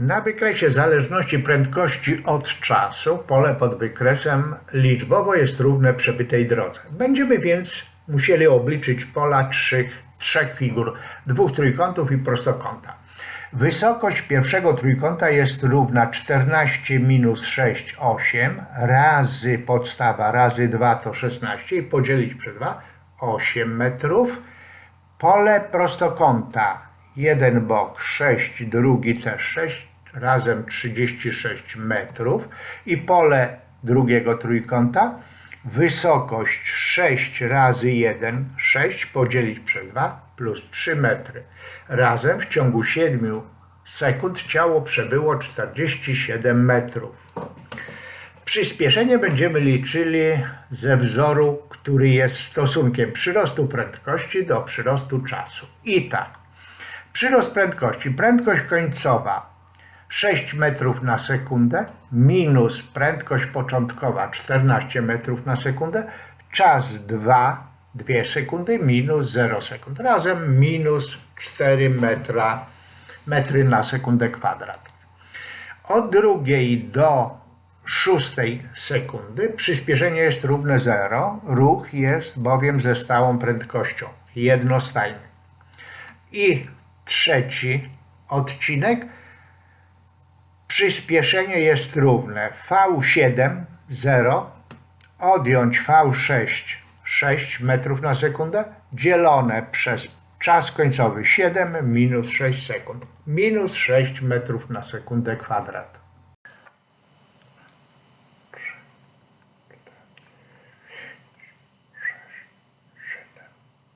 Na wykresie zależności prędkości od czasu pole pod wykresem liczbowo jest równe przebytej drodze. Będziemy więc musieli obliczyć pola trzech, trzech figur, dwóch trójkątów i prostokąta. Wysokość pierwszego trójkąta jest równa 14 minus 6, 8 razy podstawa razy 2 to 16 i podzielić przez 2, 8 metrów. Pole prostokąta, jeden bok 6, drugi też 6, razem 36 metrów i pole drugiego trójkąta, wysokość 6 razy 1, 6 podzielić przez 2 plus 3 metry. Razem w ciągu 7 sekund ciało przebyło 47 metrów. Przyspieszenie będziemy liczyli ze wzoru, który jest stosunkiem przyrostu prędkości do przyrostu czasu. I tak. Przyrost prędkości. Prędkość końcowa 6 metrów na sekundę minus prędkość początkowa 14 metrów na sekundę. Czas 2, 2 sekundy minus 0 sekund. Razem minus 4 metra, metry na sekundę kwadrat. Od drugiej do szóstej sekundy przyspieszenie jest równe 0. Ruch jest bowiem ze stałą prędkością, jednostajny. I trzeci odcinek. Przyspieszenie jest równe V7 0 odjąć V6 6 metrów na sekundę dzielone przez czas końcowy 7 minus 6 sekund. Minus 6 metrów na sekundę kwadrat.